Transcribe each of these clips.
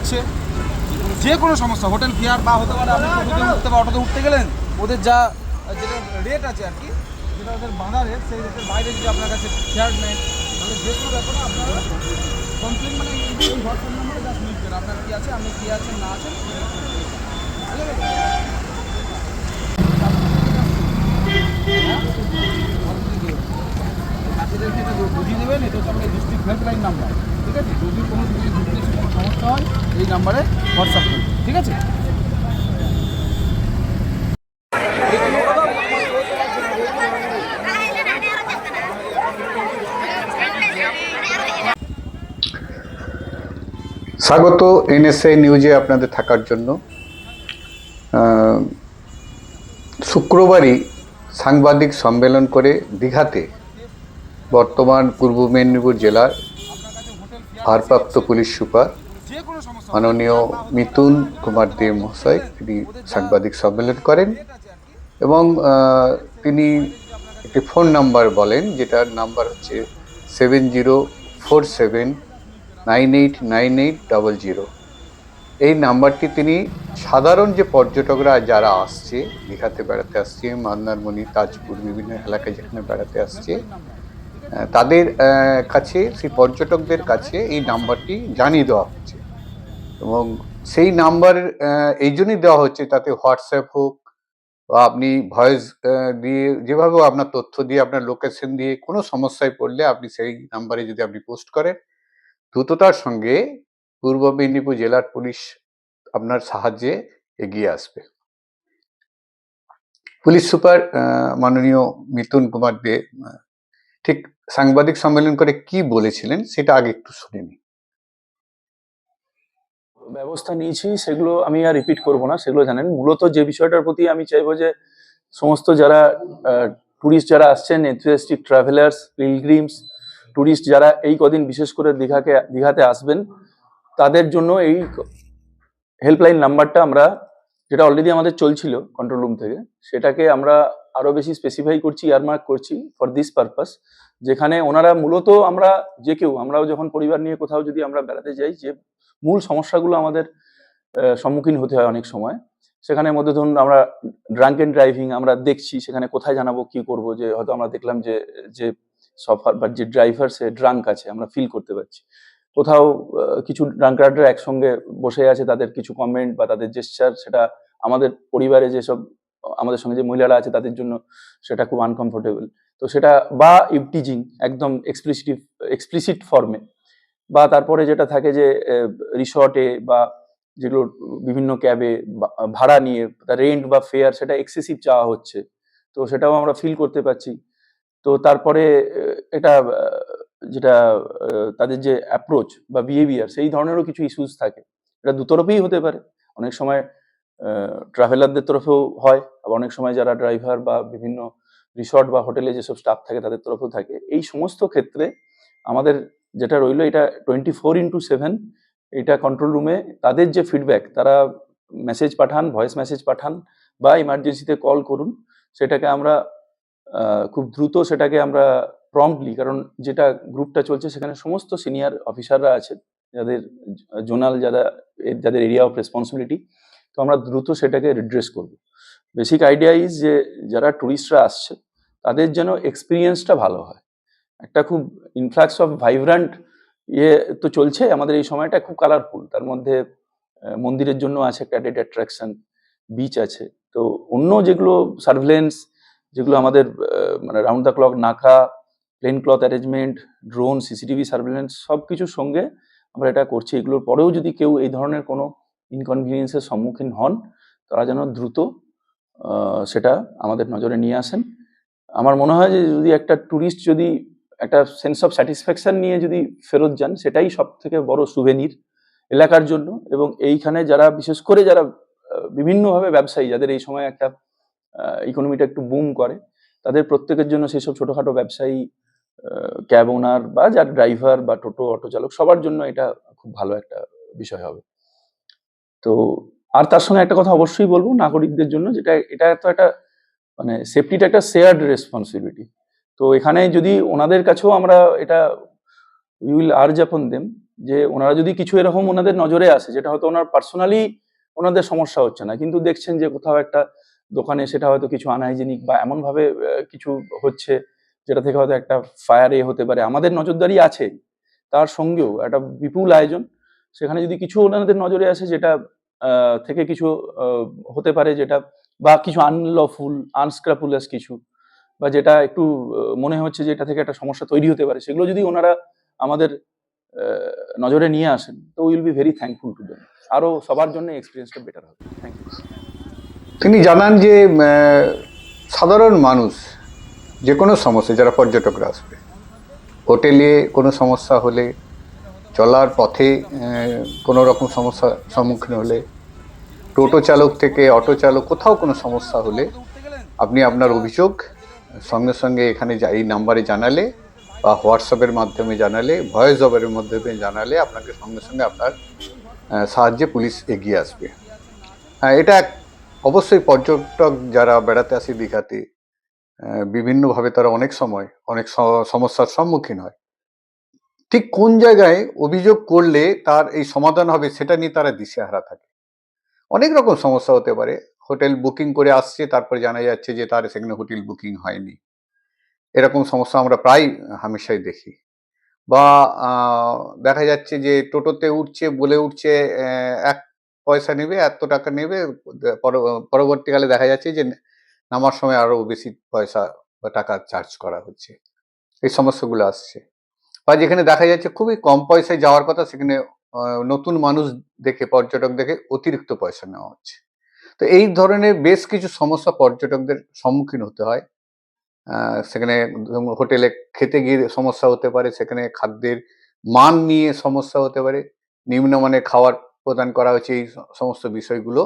কাছে নিচ্ছে যে কোনো সমস্যা হোটেল ফেয়ার বা হতে পারে আপনি উঠতে বা অটোতে উঠতে গেলেন ওদের যা যেটা রেট আছে আর কি যেটা ওদের বাঁধা রেট সেই রেটের বাইরে যদি আপনার কাছে ফেয়ার নেয় তাহলে যে কোনো ব্যাপারে আপনারা কমপ্লেন মানে হোয়াটসঅ্যাপ নাম্বারে জাস্ট লিখবেন আপনার কী আছে আপনি কী আছেন না আছেন বুঝিয়ে দেবেন এটা হচ্ছে আমাদের ডিস্ট্রিক্ট হেল্পলাইন নাম্বার ঠিক আছে যদি কোনো যদি সমস্যা হয় এই নাম্বারে হোয়াটসঅ্যাপ করুন ঠিক আছে? স্বাগত এনএসএ নিউজে আপনাদের থাকার জন্য। শুক্রবারই সাংবাদিক সম্মেলন করে দীঘাতে বর্তমান পূর্ব মেদিনীপুর জেলার ভারপ্রাপ্ত পুলিশ সুপার মাননীয় মিথুন কুমার দেব মহাশয় তিনি সাংবাদিক সম্মেলন করেন এবং তিনি একটি ফোন নাম্বার বলেন যেটার নাম্বার হচ্ছে seven zero four seven nine eight nine eight double zero. এই নাম্বারটি তিনি সাধারণ যে পর্যটকরা যারা আসছে দীঘাতে বেড়াতে আসছে মন্দারমণি তাজপুর বিভিন্ন এলাকায় যেখানে বেড়াতে আসছে তাদের কাছে সেই পর্যটকদের কাছে এই নাম্বারটি জানিয়ে দেওয়া হচ্ছে। এবং সেই নাম্বার এই জন্যই দেওয়া হচ্ছে, তাতে হোয়াটসঅ্যাপ হোক, বা আপনি ভয়েস দিয়ে যেভাবে আপনার তথ্য দিয়ে, আপনার লোকেশন দিয়ে, কোনো সমস্যায় পড়লে আপনি সেই নাম্বারে যদি আপনি পোস্ট করেন, দ্রুততার সঙ্গে পূর্ব মেদিনীপুর জেলার পুলিশ আপনার সাহায্যে এগিয়ে আসবে। পুলিশ সুপার মাননীয় মিথুন কুমার দে ঠিক সাংবাদিক সম্মেলন করে কি বলেছিলেন, সেটা আগে একটু শুনে নিই। ব্যবস্থা নিয়েছি, সেগুলো আমি আর রিপিট করব না, সেগুলো জানেন। মূলত যে বিষয়টার প্রতি আমি চাইব যে সমস্ত যারা ট্যুরিস্ট যারা আসছেন এনথুয়াস্টিক ট্রাভেলার্স পিলগ্রিমস ট্যুরিস্ট যারা এই কদিন বিশেষ করে দীঘাকে, দীঘাতে আসবেন, তাদের জন্য এই হেল্পলাইন নাম্বারটা আমরা, যেটা অলরেডি আমাদের চলছিল কন্ট্রোল রুম থেকে, সেটাকে আমরা আরও বেশি স্পেসিফাই করছি ইয়ারমার্ক করছি ফর দিস পারপাস যেখানে ওনারা মূলত আমরা, যে কেউ, আমরাও যখন পরিবার নিয়ে কোথাও যদি আমরা বেড়াতে যাই, যে মূল সমস্যাগুলো আমাদের সম্মুখীন হতে হয় অনেক সময়। সেখানে মধ্যে ধরুন আমরা ড্রাঙ্ক এন্ড ড্রাইভিং আমরা দেখছি, সেখানে কোথায় জানাব, কি করব, যে হয়তো আমরা দেখলাম যে যে সফার বা যে ড্রাইভার সে ড্রাঙ্ক আছে, আমরা ফিল করতে পারছি। কোথাও কিছু ড্রাঙ্কাররা একসঙ্গে বসে আছে, তাদের কিছু কমেন্ট বা তাদের জেস্চার সেটা আমাদের পরিবারে যেসব, আমাদের সঙ্গে যে মহিলারা আছে, তাদের জন্য সেটা খুব আনকমফোর্টেবল তো সেটা বা ইপটিজিং একদম এক্সপ্লিসিটিভ এক্সপ্লিসিট ফর্মে বা তারপরে যেটা থাকে যে রিসর্টে বা যেগুলো বিভিন্ন ক্যাবে ভাড়া নিয়ে রেন্ট বা ফেয়ার সেটা এক্সেসিভ চাওয়া হচ্ছে। তো সেটাও আমরা ফিল করতে পারছি। তো তারপরে এটা যেটা তাদের যে অ্যাপ্রোচ বা বিহেভিয়ার সেই ধরনেরও কিছু ইস্যুস থাকে। এটা দুতরফেই হতে পারে। অনেক সময় ট্রাভেলারদের তরফেও হয়, আবার অনেক সময় যারা ড্রাইভার বা বিভিন্ন রিসর্ট বা হোটেলে যেসব স্টাফ থাকে তাদের তরফেও থাকে। এই সমস্ত ক্ষেত্রে আমাদের যেটা রইল এটা টোয়েন্টি ফোর ইন্টু সেভেন এটা কন্ট্রোল রুমে তাদের যে ফিডব্যাক তারা মেসেজ পাঠান ভয়েস মেসেজ পাঠান বা ইমার্জেন্সিতে কল করুন, সেটাকে আমরা খুব দ্রুত সেটাকে আমরা প্রম্পটলি কারণ যেটা গ্রুপটা চলছে সেখানে সমস্ত সিনিয়র অফিসাররা আছেন যাদের জোনাল যারা, যাদের এরিয়া অফ রেসপন্সিবিলিটি তো আমরা দ্রুত সেটাকে রিড্রেস করব। বেসিক আইডিয়া ইজ যে যারা টুরিস্টরা আসছে, তাদের যেন এক্সপিরিয়েন্সটা ভালো হয়। একটা খুব ইনফ্লাক্স অফ ভাইব্রান্ট ইয়ে তো চলছে, আমাদের এই সময়টা খুব কালারফুল তার মধ্যে মন্দিরের জন্য আছে ক্যাডেট অ্যাট্রাকশন বিচ আছে। তো অন্য যেগুলো সার্ভেলেন্স যেগুলো আমাদের মানে round the clock naka plain cloth arrangement drone CCTV surveillance সব কিছুর সঙ্গে আমরা এটা করছি। এগুলোর পরেও যদি কেউ এই ধরনের কোনো ইনকনভিনিয়েন্সের সম্মুখীন হন, তারা যেন দ্রুত সেটা আমাদের নজরে নিয়ে আসেন। আমার মনে হয় যে যদি একটা ট্যুরিস্ট যদি একটা সেন্স অফ স্যাটিসফ্যাকশন নিয়ে যদি ফেরত যান, সেটাই সব থেকে বড় সুভেনির এলাকার জন্য। এবং এইখানে যারা, বিশেষ করে যারা বিভিন্নভাবে ব্যবসায়ী, যাদের এই সময় একটা ইকোনমিটা একটু বুম করে, তাদের প্রত্যেকের জন্য সেই সব ছোটোখাটো ব্যবসায়ী ক্যাব ওনার বা যার ড্রাইভার বা টোটো অটো চালক, সবার জন্য এটা খুব ভালো একটা বিষয় হবে। তো, আর তার সঙ্গে একটা কথা অবশ্যই বলব, নাগরিকদের জন্য, যেটা, এটা তো একটা মানে সেফটিটা একটা শেয়ার্ড রেসপন্সিবিলিটি তো এখানে যদি ওনাদের কাছেও আমরা এটা উইল আর্জ আপন দেম যে ওনারা যদি কিছু এরকম ওনাদের নজরে আসে, যেটা হয়তো ওনার পার্সোনালি ওনাদের সমস্যা হচ্ছে না, কিন্তু দেখছেন যে কোথাও একটা দোকানে সেটা হয়তো কিছু আনহাইজেনিক বা এমনভাবে কিছু হচ্ছে যেটা থেকে হয়তো একটা ফায়ার এ হতে পারে। আমাদের নজরদারি আছে, তার সঙ্গেও একটা বিপুল আয়োজন। সেখানে যদি কিছু ওনাদের নজরে আসে যেটা থেকে কিছু হতে পারে যেটা, বা কিছু আনলফুল আনস্ক্রাপুলাস কিছু বা যেটা একটু মনে হচ্ছে যে এটা থেকে একটা সমস্যা তৈরি হতে পারে, সেগুলো যদি ওনারা আমাদের নজরে নিয়ে আসেন, তো will be very thankful to them আরও সবার জন্য এক্সপিরিয়েন্সটা বেটার হবে। থ্যাংক ইউ তিনি জানান যে সাধারণ মানুষ যে কোনো সমস্যা, যারা পর্যটকরা আসবে, হোটেলে কোনো সমস্যা হলে, চলার পথে কোনো রকম সমস্যার সম্মুখীন হলে, টোটো চালক থেকে অটো চালক, কোথাও কোনো সমস্যা হলে, আপনি আপনার অভিযোগ সঙ্গে সঙ্গে এখানে এই নাম্বারে জানালে বা হোয়াটসঅ্যাপের মাধ্যমে জানালে, ভয়েস ওভারের মাধ্যমে জানালে আপনাকে সঙ্গে সঙ্গে আপনার সাহায্যে পুলিশ এগিয়ে আসবে। হ্যাঁ এটা এক- অবশ্যই পর্যটক যারা বেড়াতে আসে দীঘাতে বিভিন্নভাবে তারা অনেক সময়, অনেক সমস্যার সম্মুখীন হয়। ঠিক কোন জায়গায় অভিযোগ করলে তার এই সমাধান হবে সেটা নিয়ে তারা দিশেহারা থাকে। অনেক রকম সমস্যা হতে পারে। হোটেল বুকিং করে আসছে, তারপরে জানা যাচ্ছে যে তার সেখানে হোটেল বুকিং হয়নি। এরকম সমস্যা আমরা প্রায় হামেশাই দেখি। বা দেখা যাচ্ছে যে টোটোতে উঠছে, বলে উঠছে এক পয়সা নেবে, এত টাকা নেবে পরবর্তীকালে দেখা যাচ্ছে যে নামার সময় আরও বেশি পয়সা বা টাকা চার্জ করা হচ্ছে। এই সমস্যাগুলো আসছে। বা, যেখানে দেখা যাচ্ছে খুবই কম পয়সায় যাওয়ার কথা, সেখানে নতুন মানুষ দেখে, পর্যটক দেখে অতিরিক্ত পয়সা নেওয়া হচ্ছে। তো এই ধরনের বেশ কিছু সমস্যা পর্যটকদের সম্মুখীন হতে হয়। সেখানে হোটেলে খেতে গিয়ে সমস্যা হতে পারে, সেখানে খাদ্যের মান নিয়ে সমস্যা হতে পারে। নিম্নমানের খাবার প্রদান করা হয়েছে, এই সমস্ত বিষয়গুলো।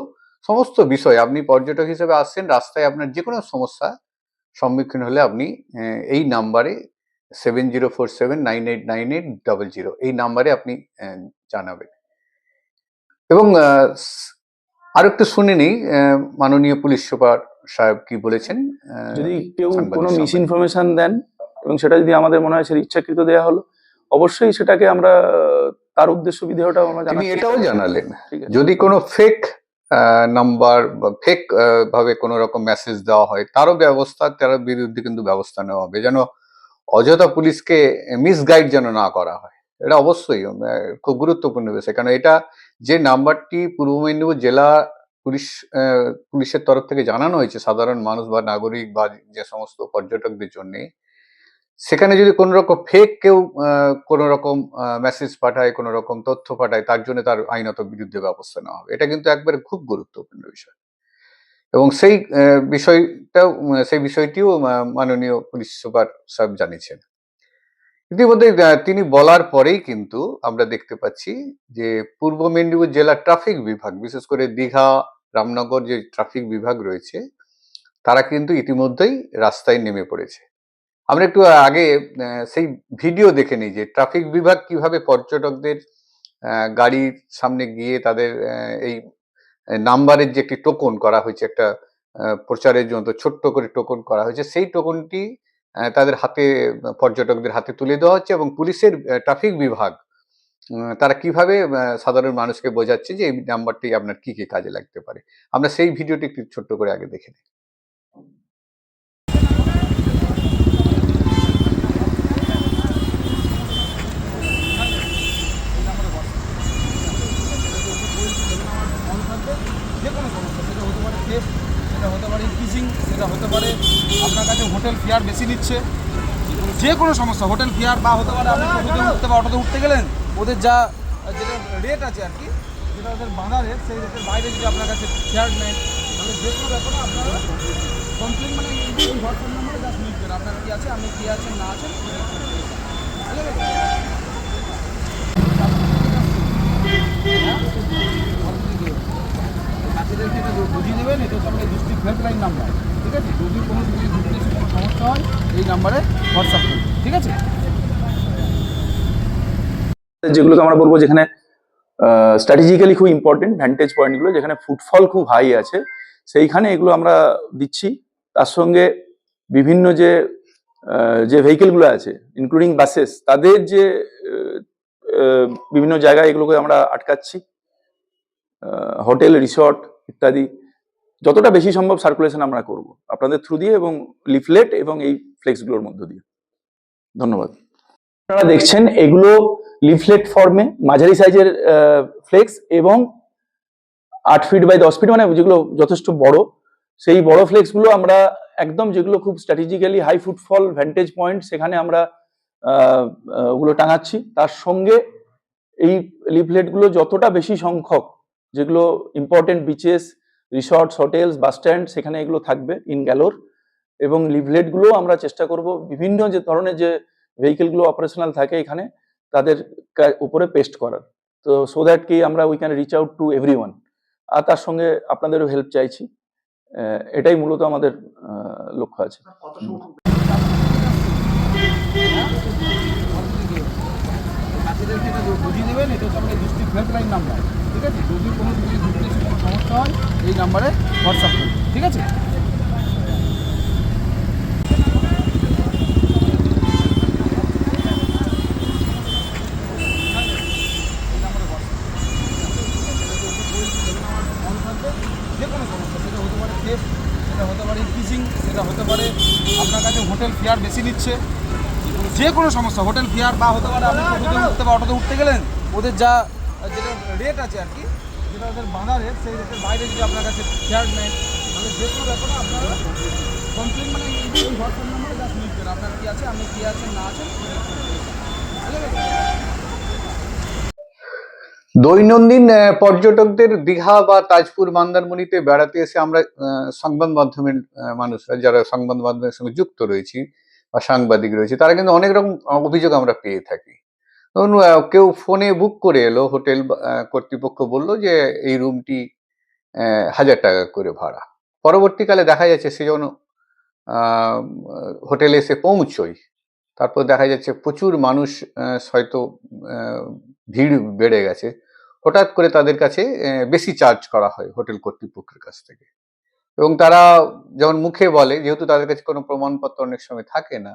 সমস্ত বিষয়, আপনি পর্যটক হিসেবে আসছেন, রাস্তায় আপনার যে কোনো সমস্যা সম্মুখীন হলে আপনি এই নাম্বারে seven zero four seven nine eight nine eight double zero এই নাম্বারে আপনি জানাবেন। এবং আরও একটু শুনে নিই মাননীয় পুলিশ সুপার সাহেব কি বলেছেন? যদি কেউ কোনো মিস ইনফরমেশন দেন এবং সেটা যদি আমাদের মনে হয় সেটা ইচ্ছাকৃত দেওয়া হলো অবশ্যই সেটাকে আমরা তার উদ্দেশ্য বিধেয়টা আমরা জানার এটাও জানালেন। ঠিক যদি কোনো ফেক নাম্বার বা ফেক ভাবে কোনো রকম মেসেজ দেওয়া হয় তারও ব্যবস্থা তার বিরুদ্ধে কিন্তু ব্যবস্থা নেওয়া হবে যেন অযথা পুলিশকে মিসগাইড যেন না করা হয়। এটা অবশ্যই খুব গুরুত্বপূর্ণ বিষয় কারণ এটা যে নাম্বারটি পূর্ব মেদিনীপুর জেলা পুলিশ পুলিশের তরফ থেকে জানানো হয়েছে, সাধারণ মানুষ বা নাগরিক বা যে সমস্ত পর্যটকদের জন্যে, সেখানে যদি কোনো রকম ফেক কেউ কোনো রকম মেসেজ পাঠায়, কোনো রকম তথ্য পাঠায়, তার জন্য তার আইনত বিরুদ্ধে ব্যবস্থা নেওয়া হবে। এটা কিন্তু একবারে খুব গুরুত্বপূর্ণ বিষয়। এবং সেই বিষয়টাও সেই বিষয়টিও মাননীয় পুলিশ সুপার সাহেব জানিয়েছেন। ইতিমধ্যে তিনি বলার পরেই কিন্তু আমরা দেখতে পাচ্ছি যে পূর্ব মেদিনীপুর জেলা ট্রাফিক বিভাগ, বিশেষ করে দীঘা, রামনগর যে ট্রাফিক বিভাগ রয়েছে, তারা কিন্তু ইতিমধ্যেই রাস্তায় নেমে পড়েছে। আমরা একটু আগে সেই ভিডিও দেখে নিই যে ট্রাফিক বিভাগ কীভাবে পর্যটকদের গাড়ির সামনে গিয়ে তাদের এই নাম্বারের যে একটি টোকন করা হয়েছে, একটা প্রচারের জন্য ছোট্ট করে টোকন করা হয়েছে, সেই টোকনটি তাদের হাতে, পর্যটকদের হাতে তুলে দেওয়া হচ্ছে এবং পুলিশের ট্রাফিক বিভাগ তারা কীভাবে সাধারণ মানুষকে বোঝাচ্ছে যে এই নাম্বারটি আপনার কি কি কাজে লাগতে পারে। আমরা সেই ভিডিওটি একটু ছোট্ট করে আগে দেখে নিই যে কোনো সমস্যা সেটা হতে পারে কেস সেটা হতে পারে কিজিং সেটা হতে পারে আপনার কাছে হোটেল ফেয়ার বেশি নিচ্ছে। যে কোনো সমস্যা, হোটেল ফেয়ার বা হতে পারে আপনি টোটোতে উঠতে বা অটোতে উঠতে গেলেন, ওদের যা যেটা রেট আছে আর কি, যেটা ওদের বাঁধা রেট সেই রেটের বাইরে যদি আপনার কাছে ফেয়ার নেয়, তাহলে যে কোনো ব্যাপারে আপনারা কমপ্লেন মানে হোয়াটসঅ্যাপ নাম্বারে জাস্ট লিখবেন আপনার কি আছে, আপনি কী আছেন, না আছেন? বাচ্চাদেরকে বুঝিয়ে দেবেন, এটা ডিস্ট্রিক্ট হেল্পলাইন নাম্বার ঠিক আছে? যদি কোনো কোনো সমস্যা হয়, এই নাম্বারে হোয়াটসঅ্যাপ করুন, ঠিক আছে? যেগুলোকে আমরা বলব যেখানে স্ট্র্যাটেজিক্যালি খুব ইম্পর্টেন্ট ভ্যান্টেজ পয়েন্টগুলো যেখানে ফুটফল খুব হাই আছে, সেইখানে এগুলো আমরা দিচ্ছি। তার সঙ্গে বিভিন্ন যে যে ভেহিকেলগুলো আছে ইনক্লুডিং বাসেস তাদের যে বিভিন্ন জায়গায় এগুলোকে আমরা আটকাচ্ছি। হোটেল রিসর্ট ইত্যাদি। যতটা বেশি সম্ভব সার্কুলেশন আমরা করব। আপনাদের থ্রু দিয়ে এবং লিফলেট এবং এই ফ্লেক্সগুলোর মধ্য দিয়ে। ধন্যবাদ। আপনারা দেখছেন এগুলো লিফলেট ফর্মে মাঝারি সাইজের ফ্লেক্স এবং আট ফিট বাই দশ ফিট মানে যেগুলো যথেষ্ট বড়। সেই বড় ফ্লেক্সগুলো আমরা একদম যেগুলো খুব strategically high footfall vantage point সেখানে আমরা ওগুলো টাঙাচ্ছি। তার সঙ্গে এই লিফলেটগুলো যতটা বেশি সংখ্যক যেগুলো important beaches resorts hotels bus stand সেখানে এগুলো থাকবে ইন গ্যালোর এবং লিফলেটগুলো আমরা চেষ্টা করব বিভিন্ন যে ধরনের যে ভেহিকেলগুলো অপারেশনাল থাকে এখানে তাদের উপরে পেস্ট করার। তো সো দ্যাট কি আমরা we can reach out to everyone আর তার সঙ্গে আপনাদেরও হেল্প চাইছি। এটাই মূলত আমাদের লক্ষ্য আছে। ছাত্রীদেরকে এটা বুঝিয়ে দেবেন, এটা হচ্ছে আমাদের ডিস্ট্রিক্ট হেল্পলাইন নাম্বার ঠিক আছে? যদি কোনো যদি এসে কোনো সমস্যা হয়, এই নাম্বারে হোয়াটসঅ্যাপ করুন, ঠিক আছে? যে কোনো সেটা হতে পারে কেস সেটা হতে পারে কিসিং সেটা হতে পারে আপনার কাছে হোটেল ফেয়ার বেশি নিচ্ছে যে কোনো সমস্যা, হোটেল ফেয়ার বা হতে পারে আপনি টোটোতে উঠতে বা অটোতে উঠতে গেলেন, ওদের যা যেটা রেট আছে আর কি, যেটা ওদের বাঁধা রেট সেই রেটের বাইরে যদি আপনার কাছে ফেয়ার নেয়, তাহলে যে কোনো ব্যাপারে আপনারা কমপ্লেন মানে হোয়াটসঅ্যাপ নাম্বারে জাস্ট লিখবেন আপনার কী আছে, আপনি কী আছেন, না আছেন দৈনন্দিন পর্যটকদের দীঘা বা তাজপুর, মন্দারমণিতে বেড়াতে এসে আমরা সংবাদ মাধ্যমের মানুষরা, যারা সংবাদ মাধ্যমের সঙ্গে যুক্ত রয়েছি বা সাংবাদিক রয়েছে, তারা কিন্তু অনেক রকম অভিযোগ আমরা পেয়ে থাকি। ধরুন কেউ ফোনে বুক করে এলো, হোটেল কর্তৃপক্ষ বলল যে, এই রুমটি হাজার টাকা করে ভাড়া। পরবর্তীকালে দেখা যাচ্ছে সে যখন হোটেলে এসে পৌঁছই তারপর দেখা যাচ্ছে প্রচুর মানুষ হয়তো ভিড় বেড়ে গেছে। হঠাৎ করে তাদের কাছে বেশি চার্জ করা হয় হোটেল কর্তৃপক্ষের কাছ থেকে। এবং তারা যেমন মুখে বলে যেহেতু তাদের কাছে কোনো প্রমাণপত্র অনেক সময় থাকে না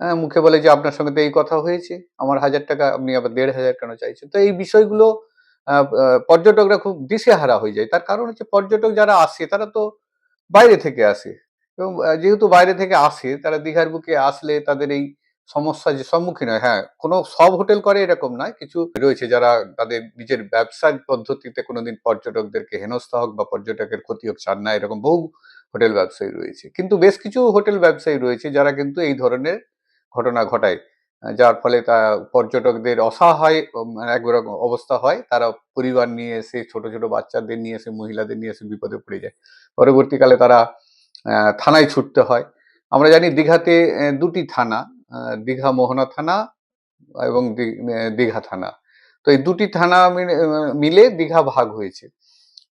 হ্যাঁ, মুখে বলে যে আপনার সঙ্গে তো এই কথা হয়েছে আমার হাজার টাকা আপনি আবার দেড় হাজার কেন চাইছেন? তো এই বিষয়গুলো পর্যটকরা খুব দিশেহারা হয়ে যায়। তার কারণ হচ্ছে পর্যটক যারা আসে তারা তো বাইরে থেকে আসে। এবং যেহেতু বাইরে থেকে আসে তারা দীঘার বুকে আসলে তাদের এই সমস্যা যে সম্মুখীন হয়। হ্যাঁ কোনো সব হোটেল করে এরকম নয়। কিছু রয়েছে যারা তাদের নিজের ব্যবসার পদ্ধতিতে কোনোদিন পর্যটকদেরকে হেনস্থা হোক বা পর্যটকের ক্ষতি হোক চান না এরকম বহু হোটেল ব্যবসায়ী রয়েছে। কিন্তু বেশ কিছু হোটেল ব্যবসায়ী রয়েছে যারা কিন্তু এই ধরনের ঘটনা ঘটায়। যার ফলে তা পর্যটকদের অসহায় উম, একরকম অবস্থা হয়। তারা পরিবার নিয়ে এসে ছোট ছোট বাচ্চাদের নিয়ে এসে মহিলাদের নিয়ে এসে বিপদে পড়ে যায়। পরবর্তীকালে তারা থানায় ছুটতে হয়। আমরা জানি দীঘাতে দুটি থানা। দীঘা মোহনা থানা এবং দীঘা থানা। তো এই দুটি থানা মিলে- দীঘা ভাগ হয়েছে।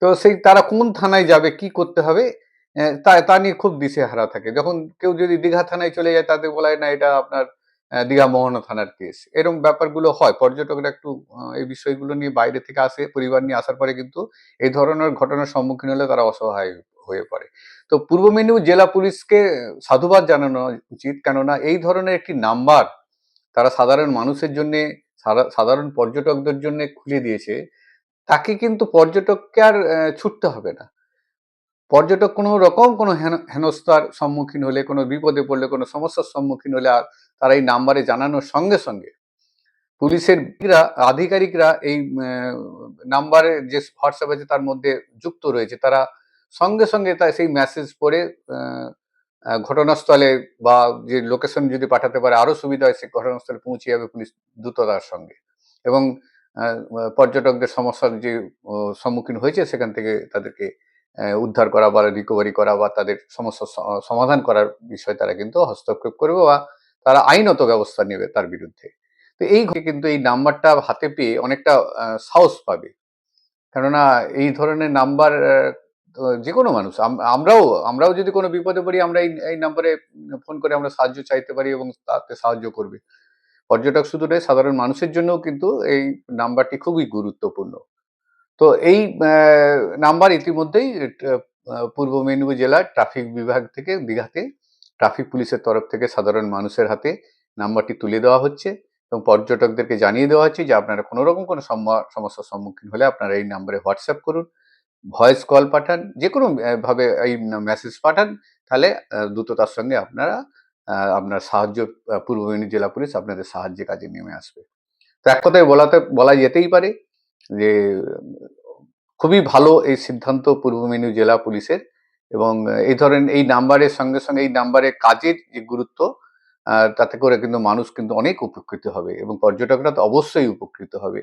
তো সেই তারা কোন থানায় যাবে, কি করতে হবে তা তা নিয়ে খুব দিশেহারা থাকে। যখন কেউ যদি দীঘা থানায় চলে যায়, তাদের বলা হয় না, এটা আপনার দীঘা মোহনা থানার কেস এরকম ব্যাপারগুলো হয়। পর্যটকরা একটু এই বিষয়গুলো নিয়ে বাইরে থেকে আসে, পরিবার নিয়ে আসার পরে কিন্তু এই ধরনের ঘটনার সম্মুখীন হলে তারা অসহায় হয়ে পড়ে। তো পূর্ব মেদিনীপুর জেলা পুলিশকে সাধুবাদ জানানো উচিত, কেননা এই ধরনের একটি নাম্বার তারা সাধারণ মানুষের জন্য সাধারণ পর্যটকদের জন্য খুলে দিয়েছে। তাকে কিন্তু পর্যটককে আর ছুটতে হবে না। পর্যটক কোনো রকম কোনো হেন- হেনস্থার সম্মুখীন হলে, কোনো বিপদে পড়লে, কোনো সমস্যার সম্মুখীন হলে আর তারা এই নাম্বারে জানানোর সঙ্গে সঙ্গে পুলিশের আধিকারিকরা এই নাম্বারে যে হোয়াটসঅ্যাপ আছে তার মধ্যে যুক্ত রয়েছে। তারা সঙ্গে সঙ্গে তা সেই মেসেজ পড়ে ঘটনাস্থলে বা যে লোকেশন যদি পাঠাতে পারে, আরও সুবিধা হয় সেই ঘটনাস্থলে পৌঁছে যাবে পুলিশ দ্রুততার সঙ্গে। এবং পর্যটকদের সমস্যার যে সম্মুখীন হয়েছে সেখান থেকে তাদেরকে উদ্ধার করা বা রিকভারি করা বা তাদের সমস্যার স- সমাধান করার বিষয়ে তারা কিন্তু হস্তক্ষেপ করবে বা তারা আইনত ব্যবস্থা নেবে তার বিরুদ্ধে। তো এই কিন্তু এই নাম্বারটা হাতে পেয়ে অনেকটা সাহস পাবে। কেননা এই ধরনের নাম্বার যে কোনো মানুষ আমরাও আমরাও যদি কোনো বিপদে পড়ি, আমরা এই এই নাম্বারে ফোন করে আমরা সাহায্য চাইতে পারি এবং তাতে সাহায্য করবে। পর্যটক শুধু নয়, সাধারণ মানুষের জন্যও কিন্তু এই নাম্বারটি খুবই গুরুত্বপূর্ণ। তো এই নাম্বার ইতিমধ্যেই পূর্ব মেদিনীপুর জেলার ট্রাফিক বিভাগ থেকে, দীঘাতে, ট্রাফিক পুলিশের তরফ থেকে সাধারণ মানুষের হাতে নাম্বারটি তুলে দেওয়া হচ্ছে এবং পর্যটকদেরকে জানিয়ে দেওয়া হচ্ছে যে আপনারা কোনো রকম কোনো সমস্যার সম্মুখীন হলে আপনারা এই নাম্বারে হোয়াটসঅ্যাপ করুন, ভয়েস কল পাঠান যে কোনো ভাবে এই মেসেজ পাঠান, তাহলে দ্রুততার সঙ্গে আপনারা আপনার সাহায্য পূর্ব মেদিনীপুর জেলা পুলিশ আপনাদের সাহায্যে কাজে নেমে আসবে। তো এক কথায় বলাতে, বলা যেতেই পারে যে, খুবই ভালো এই সিদ্ধান্ত পূর্ব মেদিনীপুর জেলা পুলিশের এবং এই ধরেন এই নাম্বারের সঙ্গে সঙ্গে এই নাম্বারের কাজের যে গুরুত্ব তাতে করে কিন্তু মানুষ কিন্তু অনেক উপকৃত হবে এবং পর্যটকরা তো অবশ্যই উপকৃত হবে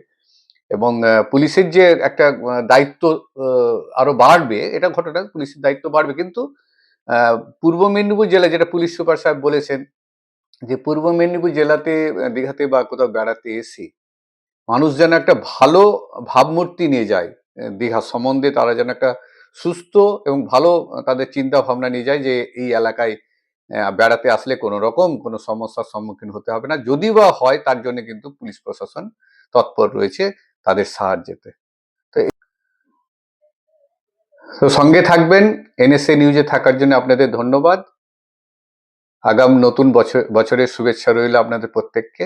এবং পুলিশের যে একটা দায়িত্ব আরও বাড়বে, এটা ঘটনা পুলিশের দায়িত্ব বাড়বে কিন্তু পূর্ব মেদিনীপুর জেলা যেটা পুলিশ সুপার সাহেব বলেছেন যে, পূর্ব মেদিনীপুর জেলাতে দীঘাতে বা কোথাও বেড়াতে এসে মানুষ যেন একটা ভালো ভাবমূর্তি নিয়ে যায় দীঘা সম্বন্ধে তারা যেন একটা সুস্থ এবং ভালো তাদের চিন্তা ভাবনা নিয়ে যায় যে এই এলাকায় বেড়াতে আসলে কোনো রকম কোনো সমস্যার সম্মুখীন হতে হবে না। যদি বা হয় তার জন্য কিন্তু পুলিশ প্রশাসন তৎপর রয়েছে তাদের সাহায্যেতে। তো সঙ্গে থাকবেন, এনএসএ নিউজে থাকার জন্য আপনাদের ধন্যবাদ। আগাম নতুন বছর, বছরের শুভেচ্ছা রইল আপনাদের প্রত্যেককে।